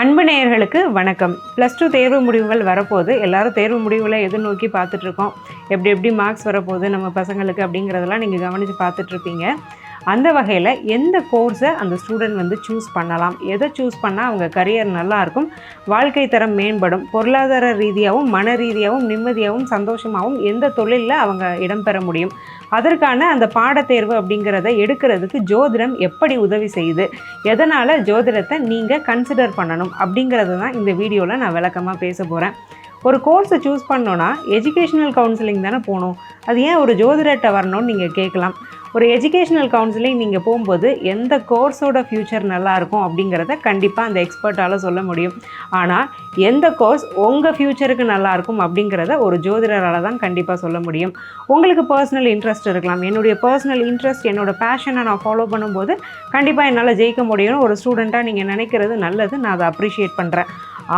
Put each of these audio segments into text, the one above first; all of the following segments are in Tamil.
அன்பு நேயர்களுக்கு வணக்கம். ப்ளஸ் டூ தேர்வு முடிவுகள் வரப்போகுது. எல்லாரும் தேர்வு முடிவுகளை எதிர்நோக்கி பார்த்துட்ருக்கோம் எப்படி எப்படி மார்க்ஸ் வரப்போகுது நம்ம பசங்களுக்கு அப்படிங்கிறதெல்லாம் நீங்கள் கவனித்து பார்த்துட்ருப்பீங்க அந்த வகையில் எந்த கோர்ஸை அந்த ஸ்டூடெண்ட் வந்து சூஸ் பண்ணலாம்? எதை சூஸ் பண்ணால் அவங்க கரியர் நல்லாயிருக்கும்? வாழ்க்கை தரம் மேம்படும். பொருளாதார ரீதியாகவும் மன ரீதியாகவும் நிம்மதியாகவும் சந்தோஷமாகவும் எந்த தொழிலில் அவங்க இடம்பெற முடியும்? அதற்கான அந்த பாடத்தேர்வு அப்படிங்கிறத எடுக்கிறதுக்கு ஜோதிடம் எப்படி உதவி செய்யுது? எதனால் ஜோதிடத்தை நீங்கள் கன்சிடர் பண்ணணும்? அப்படிங்கிறது தான் இந்த வீடியோவில் நான் விளக்கமாக பேச போகிறேன் ஒரு கோர்ஸை சூஸ் பண்ணோன்னா எஜுகேஷ்னல் கவுன்சிலிங் தானே போகணும்? அது ஏன் ஒரு ஜோதிடர்கிட்ட வரணும்னு நீங்கள் கேட்கலாம். ஒரு எஜுகேஷ்னல் கவுன்சிலிங் நீங்கள் போகும்போது எந்த கோர்ஸோட ஃப்யூச்சர் நல்லாயிருக்கும் அப்படிங்கிறத கண்டிப்பாக அந்த எக்ஸ்பர்ட்டால் சொல்ல முடியும். ஆனால் எந்த கோர்ஸ் உங்கள் ஃப்யூச்சருக்கு நல்லாயிருக்கும் அப்படிங்கிறத ஒரு ஜோதிடரால் தான் கண்டிப்பாக சொல்ல முடியும். உங்களுக்கு பர்சனல் இன்ட்ரெஸ்ட் இருக்கலாம். என்னுடைய பர்சனல் இன்ட்ரெஸ்ட் என்னோட பேஷனை நான் ஃபாலோ பண்ணும்போது கண்டிப்பாக என்னால் ஜெயிக்க முடியும்னு ஒரு ஸ்டூடெண்ட்டாக நீங்கள் நினைக்கிறது நல்லது. நான் அதை அப்ரிஷியேட் பண்ணுறேன்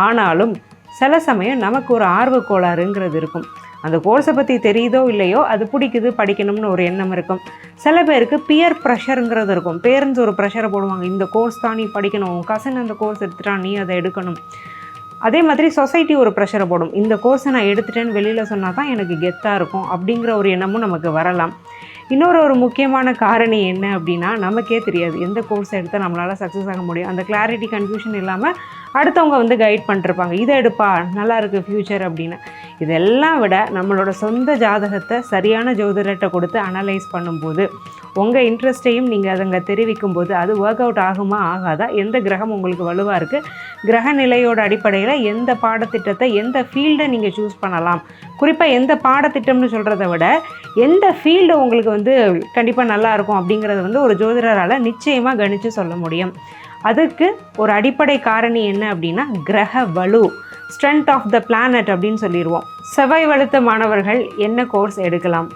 ஆனாலும் சில சமயம் நமக்கு ஒரு ஆர்வ கோளாறுங்கிறது இருக்கும். அந்த கோர்ஸை பற்றி தெரியுதோ இல்லையோ அது பிடிக்குது படிக்கணும்னு ஒரு எண்ணம் இருக்கும். சில பேருக்கு பியர் ப்ரெஷருங்கிறது இருக்கும். பேரண்ட்ஸ் ஒரு ப்ரெஷரை போடுவாங்க. இந்த கோர்ஸ் தான் நீ படிக்கணும். உன் கசன் அந்த கோர்ஸ் எடுத்துட்டான் நீ அதை எடுக்கணும். அதே மாதிரி சொசைட்டி ஒரு ப்ரெஷரை போடும். இந்த கோர்ஸை நான் எடுத்துட்டேன்னு வெளியில் சொன்னால் தான் எனக்கு கெத்தாக இருக்கும் அப்படிங்கிற ஒரு எண்ணமும் நமக்கு வரலாம். இன்னொரு ஒரு முக்கியமான காரணி என்ன அப்படின்னா நமக்கே தெரியாது. எந்த கோர்ஸ் எடுத்தால் நம்மளால் சக்ஸஸ் ஆக முடியும். அந்த கிளாரிட்டி கன்ஃபியூஷன் இல்லாமல் அடுத்தவங்க வந்து கைட் பண்ணிருப்பாங்க. இதை எடுப்பா. நல்லா இருக்குது ஃப்யூச்சர் அப்படின்னு. இதெல்லாம் விட நம்மளோட சொந்த ஜாதகத்தை சரியான ஜோதிடர்கிட்ட கொடுத்து அனலைஸ் பண்ணும்போது உங்கள் இன்ட்ரெஸ்ட்டையும் நீங்கள் அதுங்க தெரிவிக்கும் போது அது ஒர்க் அவுட் ஆகுமா ஆகாதா? எந்த கிரகம் உங்களுக்கு வலுவாக இருக்குது கிரக நிலையோட அடிப்படையில் எந்த பாடத்திட்டத்தை எந்த ஃபீல்டை நீங்கள் சூஸ் பண்ணலாம்? குறிப்பாக எந்த பாடத்திட்டம்னு சொல்கிறத விட எந்த ஃபீல்டு உங்களுக்கு வந்து கண்டிப்பாக நல்லா இருக்கும் அப்படிங்கிறத வந்து ஒரு ஜோதிடரால் நிச்சயமாக கணித்து சொல்ல முடியும். அதுக்கு ஒரு அடிப்படை காரணி என்ன அப்படின்னா கிரக வலு ஸ்ட்ரென்த் ஆஃப் த பிளானட் அப்படின்னு சொல்லிடுவோம் செவ்வாய் வலுத்த மாணவர்கள் என்ன கோர்ஸ் எடுக்கலாம்?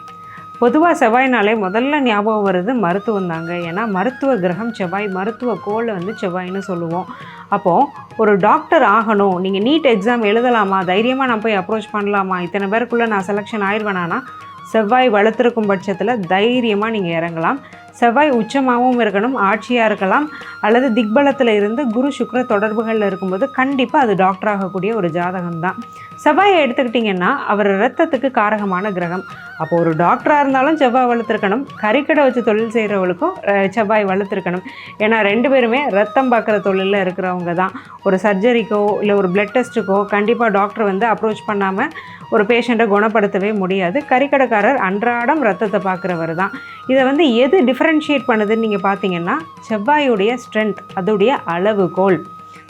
பொதுவாக செவ்வாய்னாலே முதல்ல ஞாபகம் வருது மருத்துவம் தாங்க. ஏன்னா மருத்துவ கிரகம் செவ்வாய் மருத்துவ கோளை வந்து செவ்வாய்னு சொல்லுவோம். அப்போது ஒரு டாக்டர் ஆகணும். நீங்கள் நீட் எக்ஸாம் எழுதலாமா? தைரியமாக நான் போய் அப்ரோச் பண்ணலாமா? இத்தனை பேருக்குள்ளே நான் செலெக்ஷன் ஆயிடுவேனானா செவ்வாய் வளர்த்துருக்கும் பட்சத்தில் தைரியமாக நீங்கள் இறங்கலாம். செவ்வாய் உச்சமாகவும் இருக்கணும் ஆட்சியாக இருக்கலாம் அல்லது திக்பலத்தில் இருந்து குரு சுக்ர தொடர்புகளில் இருக்கும்போது கண்டிப்பாக அது டாக்டர் ஆகக்கூடிய ஒரு ஜாதகம் தான் செவ்வாயை எடுத்துக்கிட்டிங்கன்னா அவர் ரத்தத்துக்கு காரகமான கிரகம். அப்போ ஒரு டாக்டராக இருந்தாலும் செவ்வாய் வளர்த்துருக்கணும். கறிக்கடை வச்சு தொழில் செய்கிறவளுக்கும் செவ்வாய் வளர்த்துருக்கணும். ஏன்னா ரெண்டு பேருமே ரத்தம் பார்க்குற தொழிலில் இருக்கிறவங்க தான். ஒரு சர்ஜரிக்கோ இல்லை ஒரு பிளட் டெஸ்ட்டுக்கோ கண்டிப்பாக டாக்டர் வந்து அப்ரோச் பண்ணாமல் ஒரு பேஷண்ட்டை குணப்படுத்தவே முடியாது. கறிக்கடைக்காரர் அன்றாடம் ரத்தத்தை பார்க்குறவர் தான். இதை வந்து எது டிஃப்ரென்ஷியேட் பண்ணுதுன்னு நீங்கள் பார்த்தீங்கன்னா செவ்வாயுடைய ஸ்ட்ரென்த் அதோடைய அளவுகோல்.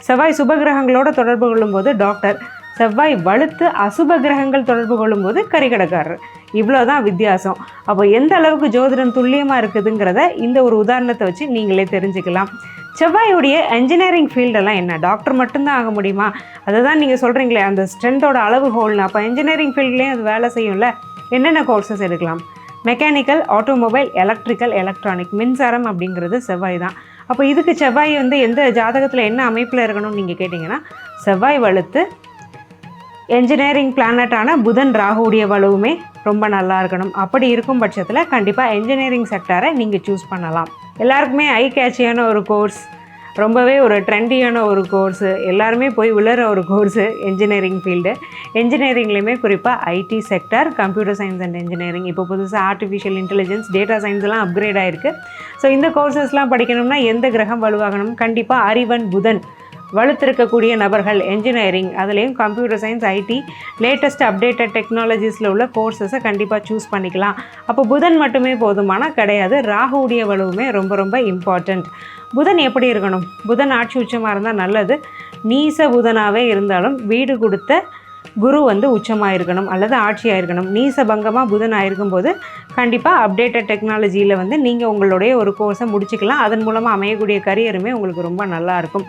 செவ்வாய் சுபகிரகங்களோட தொடர்பு கொள்ளும்போது டாக்டர் செவ்வாய் வலுத்து அசுப கிரகங்கள் தொடர்பு கொள்ளும்போது கறிக்கடைக்காரர் இவ்வளோ தான் வித்தியாசம். அப்போ எந்த அளவுக்கு ஜோதிடம் துல்லியமாக இருக்குதுங்கிறத இந்த ஒரு உதாரணத்தை வச்சு நீங்களே தெரிஞ்சுக்கலாம். செவ்வாயுடைய என்ஜினியரிங் ஃபீல்டெல்லாம் என்ன? டாக்டர் மட்டும்தான் ஆக முடியுமா? அதை தான் நீங்கள் சொல்கிறீங்களே அந்த ஸ்ட்ரென்த்தோட அளவு ஹோல்னு அப்போ என்ஜினியரிங் ஃபீல்ட்லேயும் அது வேலை செய்யும்ல? என்னென்ன கோர்சஸ் எடுக்கலாம்? மெக்கானிக்கல் ஆட்டோமொபைல் எலக்ட்ரிக்கல் எலக்ட்ரானிக் மின்சாரம் அப்படிங்கிறது செவ்வாய் தான். அப்போ இதுக்கு செவ்வாய் வந்து எந்த ஜாதகத்தில் என்ன அமைப்பில் இருக்கணும்னு நீங்கள் கேட்டிங்கன்னா செவ்வாய் வலுத்து என்ஜினியரிங் பிளானட்டான புதன் ராகுடைய வலுவுமே ரொம்ப நல்லா இருக்கணும். அப்படி இருக்கும் பட்சத்தில் கண்டிப்பாக என்ஜினியரிங் செக்டாரை நீங்கள் சூஸ் பண்ணலாம். எல்லாருக்குமே ஐ கேட்சியான ஒரு கோர்ஸ் ரொம்பவே ஒரு ட்ரெண்டியான ஒரு கோர்ஸு எல்லாருமே போய் உள்ளற ஒரு கோர்ஸு என்ஜினியரிங் ஃபீல்டு என்ஜினியரிங்லேயுமே குறிப்பாக IT sector computer science and engineering இப்போ புதுசாக ஆர்டிஃபிஷியல் இன்டெலிஜென்ஸ் டேட்டா சயின்ஸ்லாம் அப்கிரேட் ஆயிருக்கு. ஸோ இந்த கோர்சஸ்லாம் படிக்கணும்னா எந்த கிரகம் வலுவாகணும்? கண்டிப்பாக அறிவன் புதன். வலுத்திருக்கக்கூடிய நபர்கள் என்ஜினியரிங் அதுலேயும் computer science IT latest updated டெக்னாலஜிஸில் உள்ள கோர்சஸை கண்டிப்பாக சூஸ் பண்ணிக்கலாம். அப்போ புதன் மட்டுமே போதுமான கிடையாது. ராகுடைய வலுவுமே ரொம்ப ரொம்ப இம்பார்ட்டண்ட் புதன் எப்படி இருக்கணும்? புதன் ஆட்சி உச்சமாக இருந்தால் நல்லது. நீச புதனாகவே இருந்தாலும் வீடு கொடுத்த குரு வந்து உச்சமாக இருக்கணும் அல்லது ஆட்சியாக இருக்கணும் நீசபங்கமாக புதன் ஆயிருக்கும்போது கண்டிப்பாக அப்டேட்டட் டெக்னாலஜியில் வந்து நீங்கள் உங்களுடைய ஒரு கோர்ஸை முடிச்சுக்கலாம். அதன் மூலமாக அமையக்கூடிய கரியருமே உங்களுக்கு ரொம்ப நல்லாயிருக்கும்.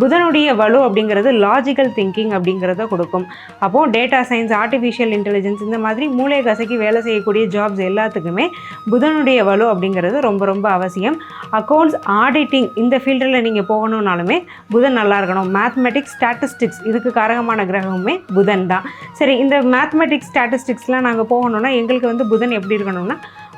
புதனுடைய வலு அப்படிங்கிறது லாஜிக்கல் திங்கிங் அப்படிங்கிறத கொடுக்கும். அப்போது டேட்டா சயின்ஸ் ஆர்டிஃபிஷியல் இன்டெலிஜென்ஸ் இந்த மாதிரி மூளை கசக்கி வேலை செய்யக்கூடிய ஜாப்ஸ் எல்லாத்துக்குமே புதனுடைய வலு அப்படிங்கிறது ரொம்ப ரொம்ப அவசியம். அக்கௌண்ட்ஸ் ஆடிட்டிங் இந்த ஃபீல்டில் நீங்கள் போகணுன்னாலுமே புதன் நல்லா இருக்கணும். மேத்மெட்டிக்ஸ் ஸ்டாட்டிஸ்டிக்ஸ் இதுக்கு காரகமான கிரகமுமே புதன். தான் சரி இந்த மேத்தமெட்டிக்ஸ் ஸ்டாட்டிஸ்டிக்ஸ்லாம் நாங்கள் போகணுன்னா எங்களுக்கு வந்து புதன் எப்படி இருக்கணும்னா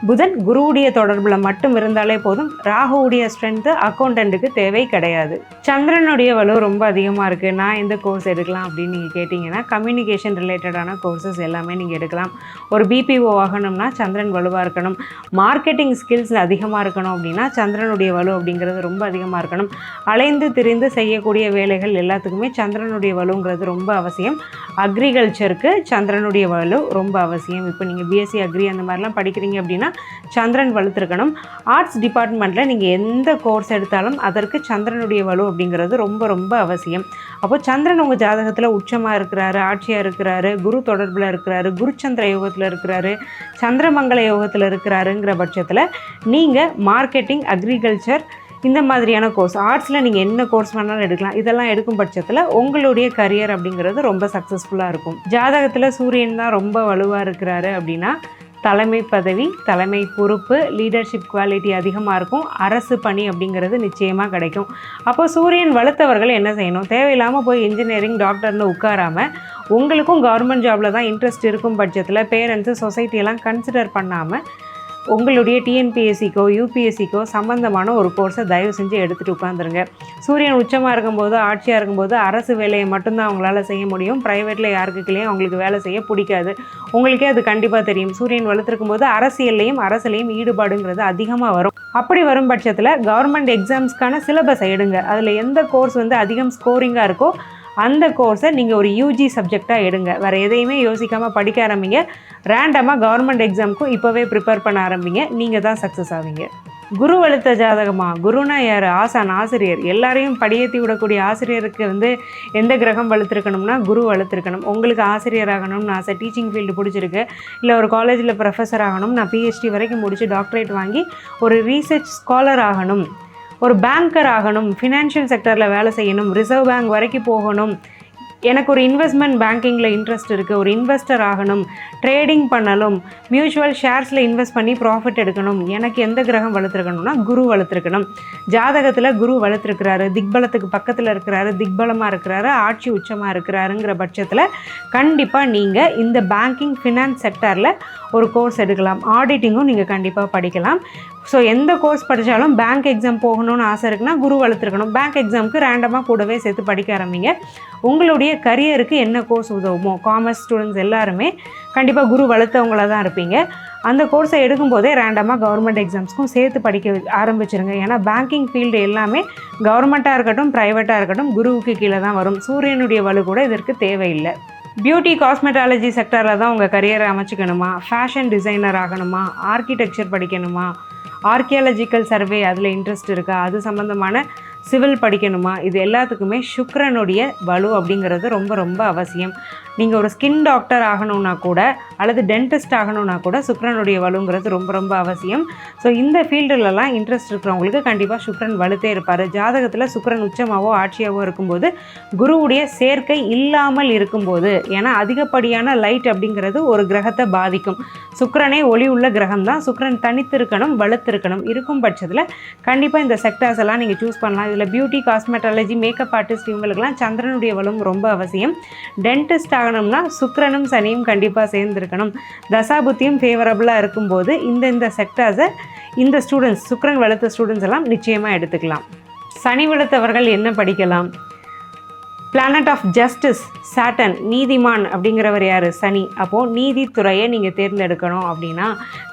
புதன் குருவுடைய தொடர்பில் மட்டும் இருந்தாலே போதும். ராகுவுடைய ஸ்ட்ரென்த்து அக்கௌண்டண்ட்டுக்கு தேவை கிடையாது. சந்திரனுடைய வலு ரொம்ப அதிகமாக இருக்குது நான் எந்த கோர்ஸ் எடுக்கலாம் அப்படின்னு நீங்கள் கேட்டிங்கன்னா கம்யூனிகேஷன் ரிலேட்டடான கோர்சஸ் எல்லாமே நீங்கள் எடுக்கலாம். ஒரு பிபிஓ ஆகணும்னா சந்திரன் வலுவாக இருக்கணும். மார்க்கெட்டிங் ஸ்கில்ஸ் அதிகமாக இருக்கணும் அப்படின்னா சந்திரனுடைய வலு அப்படிங்கிறது ரொம்ப அதிகமாக இருக்கணும். அலைந்து திரிந்து செய்யக்கூடிய வேலைகள் எல்லாத்துக்குமே சந்திரனுடைய வலுங்கிறது ரொம்ப அவசியம். அக்ரிகல்ச்சருக்கு சந்திரனுடைய வலு ரொம்ப அவசியம். இப்போ நீங்கள் பிஎஸ்சி அக்ரி அந்த மாதிரிலாம் படிக்கிறீங்க அப்படின்னா சந்திரன் வலுத்திருக்கணும் ஆர்ட்ஸ் டிபார்ட்மெண்ட்டில் நீங்கள் எந்த கோர்ஸ் எடுத்தாலும் அதற்கு சந்திரனுடைய வலு அப்படிங்கிறது ரொம்ப ரொம்ப அவசியம். அப்போ சந்திரன் உங்கள் ஜாதகத்தில் உச்சமாக இருக்கிறாரு ஆட்சியாக இருக்கிறாரு குரு தொடர்பில் இருக்கிறாரு குருச்சந்திர யோகத்தில் இருக்கிறாரு சந்திரமங்கல யோகத்தில் இருக்கிறாருங்கிற பட்சத்தில் நீங்கள் மார்க்கெட்டிங் அக்ரிகல்ச்சர் இந்த மாதிரியான கோர்ஸ் ஆர்ட்ஸில் நீங்கள் என்ன கோர்ஸ் வேணாலும் எடுக்கலாம். இதெல்லாம் எடுக்கும் பட்சத்தில் உங்களுடைய கரியர் அப்படிங்கிறது ரொம்ப சக்ஸஸ்ஃபுல்லாக இருக்கும். ஜாதகத்தில் சூரியன் தான் ரொம்ப வலுவாக இருக்கிறாரு அப்படின்னா தலைமை பதவி தலைமை பொறுப்பு லீடர்ஷிப் குவாலிட்டி அதிகமாக இருக்கும். அரசு பணி அப்படிங்கிறது நிச்சயமாக கிடைக்கும். அப்போ சூரியன் வளர்த்தவர்கள் என்ன செய்யணும்? தேவையில்லாமல் போய் இன்ஜினியரிங் டாக்டர்னு உட்காராமல் உங்களுக்கும் கவர்மெண்ட் ஜாபில் தான் இன்ட்ரெஸ்ட் இருக்கும் பட்சத்தில் பேரண்ட்ஸு சொசைட்டியெல்லாம் கன்சிடர் பண்ணாமல் உங்களுடைய டிஎன்பிஎஸ்சிக்கோ யூபிஎஸ்சிக்கோ சம்மந்தமான ஒரு கோர்ஸை தயவு செஞ்சு எடுத்துகிட்டு உட்காந்துருங்க சூரியன் உச்சமாக இருக்கும்போது ஆட்சியாக இருக்கும்போது அரசு வேலையை மட்டும்தான் அவங்களால செய்ய முடியும். ப்ரைவேட்டில் யாருக்குள்ளேயும் அவங்களுக்கு வேலை செய்ய பிடிக்காது. உங்களுக்கே அது கண்டிப்பாக தெரியும். சூரியன் வளர்த்துருக்கும்போது அரசியல்லையும் அரசுலையும் ஈடுபாடுங்கிறது அதிகமாக வரும். அப்படி வரும் பட்சத்தில் கவர்மெண்ட் எக்ஸாம்ஸ்க்கான சிலபஸை எடுங்க. அதில் எந்த கோர்ஸ் வந்து அதிகம் ஸ்கோரிங்காக இருக்கோ அந்த கோர்ஸை நீங்கள் ஒரு யூஜி சப்ஜெக்டாக எடுங்க. வேறு எதையுமே யோசிக்காமல் படிக்க ஆரம்பிங்க. ரேண்டமாக கவர்மெண்ட் எக்ஸாமுக்கும் இப்போவே ப்ரிப்பேர் பண்ண ஆரம்பிங்க. நீங்கள் தான் சக்ஸஸ் ஆவீங்க. குரு வலுத்த ஜாதகமா? குருனா யார்? ஆசான் ஆசிரியர். எல்லாரையும் படியேற்றி விடக்கூடிய ஆசிரியருக்கு வந்து எந்த கிரகம் வளர்த்துருக்கணும்னா குரு வளர்த்துருக்கணும் உங்களுக்கு ஆசிரியர் ஆகணும்னு ஆசை டீச்சிங் ஃபீல்டு பிடிச்சிருக்கு. இல்லை ஒரு காலேஜில் ப்ரொஃபஸர் ஆகணும் நான் பிஹெச்டி வரைக்கும் முடித்து டாக்டரேட் வாங்கி ஒரு ரீசர்ச் ஸ்காலர் ஆகணும். ஒரு பேங்கர் ஆகணும் ஃபினான்ஷியல் செக்டரில் வேலை செய்யணும் ரிசர்வ் பேங்க் வரைக்கும் போகணும். எனக்கு ஒரு இன்வெஸ்ட்மெண்ட் பேங்கிங்கில் இன்ட்ரெஸ்ட் இருக்குது ஒரு இன்வெஸ்டர் ஆகணும் ட்ரேடிங் பண்ணலும் மியூச்சுவல் ஷேர்ஸில் இன்வெஸ்ட் பண்ணி ப்ராஃபிட் எடுக்கணும். எனக்கு எந்த கிரகம் வளர்த்துருக்கணும்னா குரு வளர்த்துருக்கணும். ஜாதகத்தில் குரு வளர்த்துருக்கிறாரு திக்பலத்துக்கு பக்கத்தில் இருக்கிறாரு திக்பலமாக இருக்கிறாரு ஆட்சி உச்சமாக இருக்கிறாருங்கிற பட்சத்தில் கண்டிப்பாக நீங்கள் இந்த பேங்கிங் ஃபினான்ஸ் செக்டரில் ஒரு கோர்ஸ் எடுக்கலாம். ஆடிட்டிங்கும் நீங்கள் கண்டிப்பாக படிக்கலாம். ஸோ எந்த கோர்ஸ் படித்தாலும் பேங்க் எக்ஸாம் போகணும்னு ஆசை இருக்குன்னா குரு வளர்த்துருக்கணும். பேங்க் எக்ஸாமுக்கு ரேண்டமாக கூடவே சேர்த்து படிக்க ஆரம்பிங்க. உங்களுடைய கரியருக்கு என்ன கோர்ஸ் உதவுமோ காமர்ஸ் ஸ்டூடெண்ட்ஸ் எல்லாருமே கண்டிப்பாக குரு வளர்த்தவங்களாக தான் இருப்பீங்க. அந்த கோர்ஸை எடுக்கும்போதே ரேண்டமாக கவர்மெண்ட் எக்ஸாம்ஸ்க்கும் சேர்த்து படிக்க ஆரம்பிச்சிருங்க. ஏன்னா பேங்கிங் ஃபீல்டு எல்லாமே கவர்மெண்ட்டாக இருக்கட்டும் ப்ரைவேட்டாக இருக்கட்டும் குருவுக்கு கீழே தான் வரும். சூரியனுடைய வலு கூட இதற்கு தேவையில்லை. பியூட்டி காஸ்மெட்டாலஜி செக்டரில் தான் உங்கள் கரியரை அமைச்சிக்கணுமா? ஃபேஷன் டிசைனர் ஆகணுமா? ஆர்கிடெக்சர் படிக்கணுமா? ஆர்கியாலஜிக்கல் சர்வே அதில் இன்ட்ரெஸ்ட் இருக்கா? அது சம்மந்தமான சிவில் படிக்கணுமா? இது எல்லாத்துக்குமே சுக்கரனுடைய வலு அப்படிங்கிறது ரொம்ப ரொம்ப அவசியம். நீங்கள் ஒரு ஸ்கின் டாக்டர் ஆகணும்னா கூட அல்லது டென்டிஸ்ட் ஆகணும்னா கூட சுக்ரனுடைய வலுங்கிறது ரொம்ப ரொம்ப அவசியம். ஸோ இந்த ஃபீல்டுலலாம் இன்ட்ரெஸ்ட் இருக்கிறவங்களுக்கு கண்டிப்பாக சுக்ரன் வலுத்தே இருப்பார். ஜாதகத்தில் சுக்ரன் உச்சமாகவோ ஆட்சியாகவோ இருக்கும்போது குருவுடைய சேர்க்கை இல்லாமல் இருக்கும்போது ஏன்னா அதிகப்படியான லைட் அப்படிங்கிறது ஒரு கிரகத்தை பாதிக்கும். சுக்ரனே ஒளி உள்ள கிரகம் தான் சுக்ரன் தனித்திருக்கணும் வலுத்திருக்கணும். இருக்கும் பட்சத்தில் கண்டிப்பாக இந்த செக்டர்ஸ் எல்லாம் நீங்கள் சூஸ் பண்ணலாம். இதில் பியூட்டி காஸ்மெட்டாலஜி மேக்கப் ஆர்டிஸ்ட் இவங்களுக்குலாம் சந்திரனுடைய வலும் ரொம்ப அவசியம். டென்டிஸ்ட் ஆகணும்னா சுக்கரனும் சனியும் கண்டிப்பாக சேர்ந்துருக்கணும். தசாபுத்தியும் ஃபேவரபுளாக இருக்கும்போது இந்த இந்த செக்டர்ஸை இந்த ஸ்டூடெண்ட்ஸ் சுக்கிரன் வளர்த்த ஸ்டூடெண்ட்ஸ் எல்லாம் நிச்சயமாக எடுத்துக்கலாம். சனி வளர்த்தவர்கள் என்ன படிக்கலாம்? பிளானட் ஆஃப் ஜஸ்டிஸ் சாட்டன் நீதிமான் அப்படிங்கிறவர் யார்? சனி. அப்போது நீதித்துறையை நீங்கள் தேர்ந்தெடுக்கணும் அப்படின்னா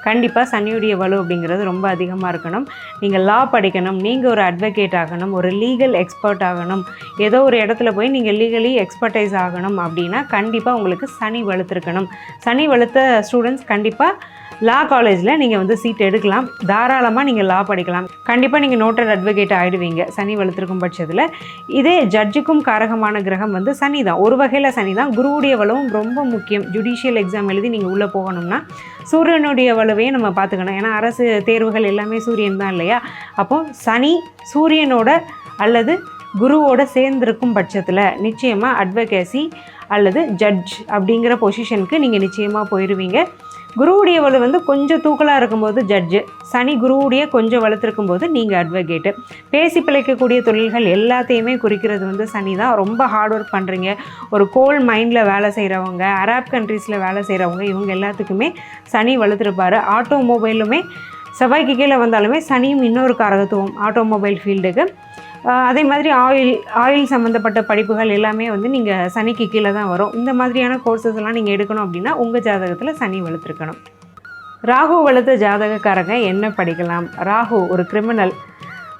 கண்டிப்பாக சனியுடைய வலு அப்படிங்கிறது ரொம்ப அதிகமாக இருக்கணும். நீங்கள் லா படிக்கணும் நீங்கள் ஒரு அட்வொகேட் ஆகணும் ஒரு லீகல் எக்ஸ்பர்ட் ஆகணும். ஏதோ ஒரு இடத்துல போய் நீங்கள் லீகலி எக்ஸ்பர்டைஸ் ஆகணும் அப்படின்னா கண்டிப்பாக உங்களுக்கு சனி வலுத்திருக்கணும். சனி வலுத்த ஸ்டூடெண்ட்ஸ் கண்டிப்பாக லா காலேஜில் நீங்கள் வந்து சீட் எடுக்கலாம். தாராளமாக நீங்கள் லா படிக்கலாம். கண்டிப்பாக நீங்கள் நோட்டட் அட்வொகேட் ஆகிடுவீங்க சனி வலுத்திருக்கும் பட்சத்தில். இதே ஜட்ஜுக்கும் காரகமான கிரகம் வந்து சனி தான். ஒரு வகையில் சனி தான். குருவுடைய வலுவும் ரொம்ப முக்கியம். ஜுடிஷியல் எக்ஸாம் எழுதி நீங்கள் உள்ளே போகணும்னா சூரியனுடைய வலுவையும் நம்ம பார்த்துக்கணும். ஏன்னா அரசு தேர்வுகள் எல்லாமே சூரியன் தான் இல்லையா? அப்போது சனி சூரியனோட அல்லது குருவோட சேர்ந்திருக்கும் பட்சத்தில் நிச்சயமாக அட்வொகேசி அல்லது ஜட்ஜ் அப்படிங்கிற பொசிஷனுக்கு நீங்கள் நிச்சயமாக போயிடுவீங்க குருவுடைய வலு வந்து கொஞ்சம் தூக்கலாக இருக்கும்போது ஜட்ஜு சனி குருவுடைய கொஞ்சம் வலுத்திருக்கும் போது நீங்கள் அட்வொகேட்டு பேசி பிழைக்கக்கூடிய தொழில்கள் எல்லாத்தையுமே குறிக்கிறது வந்து சனி தான். ரொம்ப ஹார்ட் ஒர்க் பண்ணுறீங்க ஒரு கோல் மைண்டில் வேலை செய்கிறவங்க அராப் கண்ட்ரீஸில் வேலை செய்கிறவங்க இவங்க எல்லாத்துக்குமே சனி வலுத்திருப்பார். ஆட்டோமொபைலுமே செவ்வாய்க்கு கீழே வந்தாலுமே சனியும் இன்னொரு காரகத்துவம் ஆட்டோமொபைல் ஃபீல்டுக்கு அதே மாதிரி ஆயில் ஆயில் சம்மந்தப்பட்ட படிப்புகள் எல்லாமே வந்து நீங்கள் சனிக்கு கீழே தான் வரும். இந்த மாதிரியான கோர்சஸ் எல்லாம் நீங்கள் எடுக்கணும் அப்படின்னா உங்கள் ஜாதகத்தில் சனி வளர்த்துருக்கணும். ராகு வளர்த்த ஜாதகக்காரங்க என்ன படிக்கலாம்? ராகு ஒரு கிரிமினல்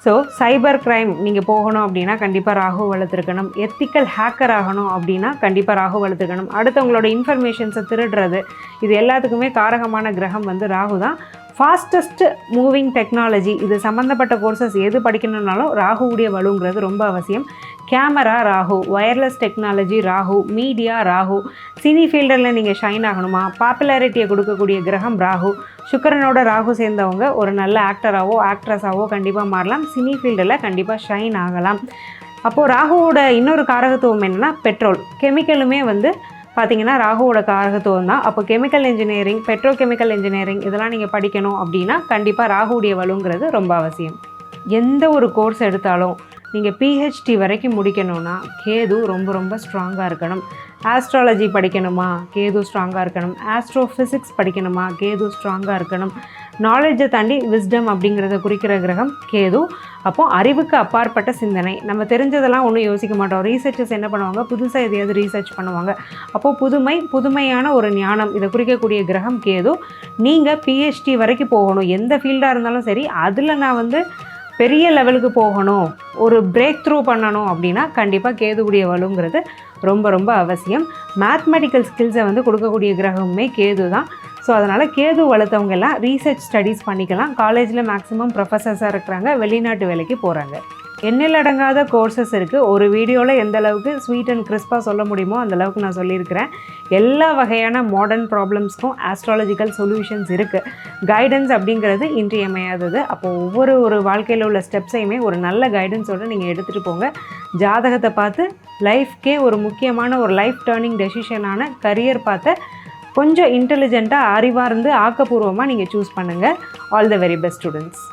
ஸோ சைபர் கிரைம் நீங்கள் போகணும் அப்படின்னா கண்டிப்பாக ராகு வளர்த்துருக்கணும். எத்திக்கல் ஹேக்கர் ஆகணும் அப்படின்னா கண்டிப்பாக ராகு வளர்த்துருக்கணும். அடுத்தவங்களோட இன்ஃபர்மேஷன்ஸை திருடுறது இது எல்லாத்துக்குமே காரகமான கிரகம் வந்து ராகு தான் ஃபாஸ்டஸ்ட் மூவிங் டெக்னாலஜி இது சம்மந்தப்பட்ட கோர்சஸ் எது படிக்கணும்னாலும் ராகுவுடைய வலுங்கிறது ரொம்ப அவசியம். Camera Rahu wireless technology Rahu media Rahu. Cine ஃபீல்டில் நீங்கள் ஷைன் ஆகணுமா? பாப்புலாரிட்டியை கொடுக்கக்கூடிய கிரகம் ராகு. சுக்கரனோட ராகு சேர்ந்தவங்க ஒரு நல்ல ஆக்டராகவோ ஆக்ட்ரஸாவோ கண்டிப்பாக மாறலாம். சினி ஃபீல்டில் கண்டிப்பாக ஷைன் ஆகலாம். அப்போது ராகுவோட இன்னொரு காரகத்துவம் என்னென்னா பெட்ரோல் கெமிக்கலுமே வந்து பார்த்தீங்கன்னா ராகுவோட காரகத்துவம் தான். அப்போ chemical engineering Pedro chemical engineering இதெல்லாம் நீங்கள் படிக்கணும் அப்படின்னா கண்டிப்பாக ராகுவுடைய வலுங்கிறது ரொம்ப அவசியம். எந்த ஒரு கோர்ஸ் எடுத்தாலும் நீங்கள் பிஹெச்டி வரைக்கும் முடிக்கணும்னா கேது ரொம்ப ரொம்ப ஸ்ட்ராங்காக இருக்கணும். ஆஸ்ட்ராலஜி படிக்கணுமா? கேது ஸ்ட்ராங்காக இருக்கணும். ஆஸ்ட்ரோ ஃபிசிக்ஸ் படிக்கணுமா? கேது ஸ்ட்ராங்காக இருக்கணும். நாலேஜை தாண்டி விஸ்டம் அப்படிங்கிறத குறிக்கிற கிரகம் கேது. அப்போ அறிவுக்கு அப்பாற்பட்ட சிந்தனை. நம்ம தெரிஞ்சதெல்லாம் ஒன்றும் யோசிக்க மாட்டோம். ரீசர்ச்சர்ஸ் என்ன பண்ணுவாங்க? புதுசாக எதையாவது ரீசர்ச் பண்ணுவாங்க. அப்போது புதுமை புதுமையான ஒரு ஞானம் இதை குறிக்கக்கூடிய கிரகம் கேது. நீங்கள் பிஹெச்டி வரைக்கும் போகணும். எந்த ஃபீல்டாக இருந்தாலும் சரி அதில் நான் வந்து பெரிய லெவலுக்கு போகணும். ஒரு பிரேக் த்ரூ பண்ணணும் அப்படின்னா கண்டிப்பாக கேதுவுடைய வலுங்கிறது ரொம்ப ரொம்ப அவசியம். மேத்மெட்டிக்கல் ஸ்கில்ஸை வந்து கொடுக்கக்கூடிய கிரகமுமே கேது தான் ஸோ அதனால் கேது வளர்த்தவங்க எல்லாம் ரீசர்ச் ஸ்டடீஸ் பண்ணிக்கலாம். காலேஜில் மேக்ஸிமம் ப்ரொஃபஸர்ஸாக இருக்கிறாங்க. வெளிநாட்டு வேலைக்கு போகிறாங்க எண்ணில் அடங்காத கோர்சஸ் இருக்குது ஒரு வீடியோவில் எந்த அளவுக்கு ஸ்வீட் அண்ட் கிறிஸ்பாக சொல்ல முடியுமோ அந்த அளவுக்கு நான் சொல்லியிருக்கிறேன். எல்லா வகையான மாடர்ன் ப்ராப்ளம்ஸ்க்கும் ஆஸ்ட்ராலஜிக்கல் சொல்யூஷன்ஸ் இருக்குது கைடன்ஸ் அப்படிங்கிறது இன்றியமையாதது. அப்போது ஒவ்வொரு ஒரு வாழ்க்கையில் உள்ள ஸ்டெப்ஸையுமே ஒரு நல்ல கைடன்ஸோடு நீங்கள் எடுத்துகிட்டு போங்க. ஜாதகத்தை பார்த்து லைஃப்க்கே ஒரு முக்கியமான ஒரு லைஃப் டேர்னிங் டெசிஷனான கரியர் பார்த்த கொஞ்சம் இன்டெலிஜென்ட்டாக அறிவார்ந்து ஆக்கப்பூர்வமாக நீங்கள் சூஸ் பண்ணுங்கள் all the very best students